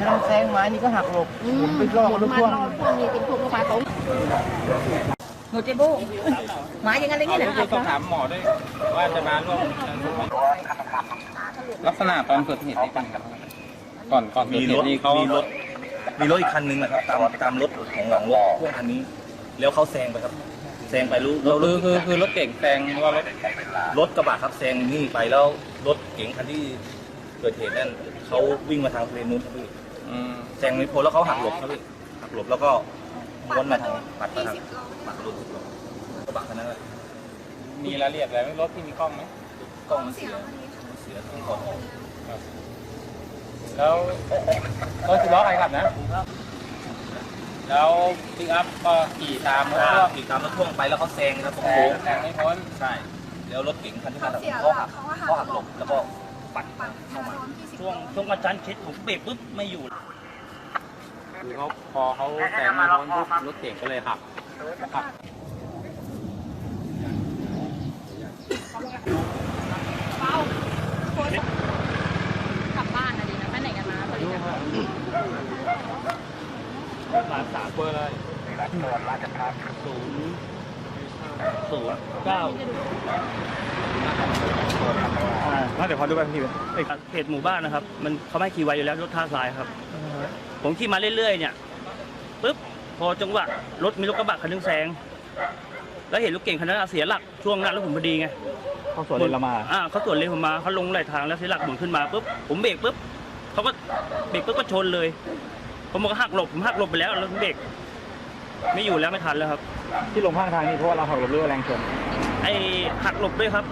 ถ้าแซงไม้นี่ก็หักหลบหมุนไปรอบลูกพ่วงพวกนี้เป็นพวกปลาตงโนเจโบหมาอย่างนั้นอะไรเงี้ยนะต้องถามหมอด้วยว่าจะมาร่วมลักษณะตอนเกิดเหตุนี่เป็นก่อนก่อนมีรถเขามีรถมีรถอีกคันนึงนะครับตามตามรถของหลังรถพ่วงคันนี้ แล้วเขาแซงไปครับ แซงไปรู้แล้วรคือถคือคือรถเก่งแซงหรือว่ารถรถกระบะครับแซงนี่ไปแล้วรถเก๋งคันที่เกิดเหตุนั่นเขาวิ่งมาทางเลนนู้นครับพี่อืมแซงไม่พ้นแล้วเขาหักหลบครับพี่หักหลบแล้วก็ม้วนมาทางปัดมาทางปัดรถกระบะคันนั้นแหละมีรายละเอียดอะไรไหมรถที่มีกล้องไหมกล้องมันเสียเสียทั้งของแล้วรถสิบล้อใครขับนะ แล้วปิกอัพก็ขี่ตามรถพ่วงขี่ตามรถพ่วงไปแล้วเขาแซงครับตรงแซโค้งงแซงไม่พ้นใช่แล้วรถเก๋งคันที่มาทางเขาหักเขาหักหลบแล้วก็ปัดเข้ามาช่วงช่วงกระชั้นชิดผมเบรกปุ๊บไม่อยู่คือเขาพอเขาแซงไม่พ้นปุ๊บรถเก่งก็เลยหักหัก กลับบ้านนะดีนะไปไหนกันมาบริจาค มา สามเบอร์เลยศูนย์ศูนย์เก้าน่าเดี๋ยวขอดูแบบพี่ไอ้เขตหมู่บ้านนะครับ มันเขาไม่ให้ขี่ไวอยู่แล้วรถท่าทรายครับ ผมขี่มาเรื่อยๆเนี่ยปุ๊บพอจังหวะรถมีรถกระบะคันหนึงแซงแล้วเห็นรถเก่งคันนั้นอะเสียหลักช่วงหนั้นแล้วผมพอดีไงเข้าสวนเลนเรามาอ่าเขาสวนเลนผมมาเขาลงไหลทางแล้วเสียหลักหมุนขึ้นมาปุ๊บผมเบรกปุ๊บเขาก็เบรกปุ๊บก็ชนเลย ผมก็หักหลบผมหักหลบไปแล้วแล้วผมเบรกไม่อยู่แล้วไม่ทันแล้วครับ ที่ลงข้างทางนี่เพราะว่าเราหักหลบเรือว่าแรงชนไอ้หักหลบด้วยครับ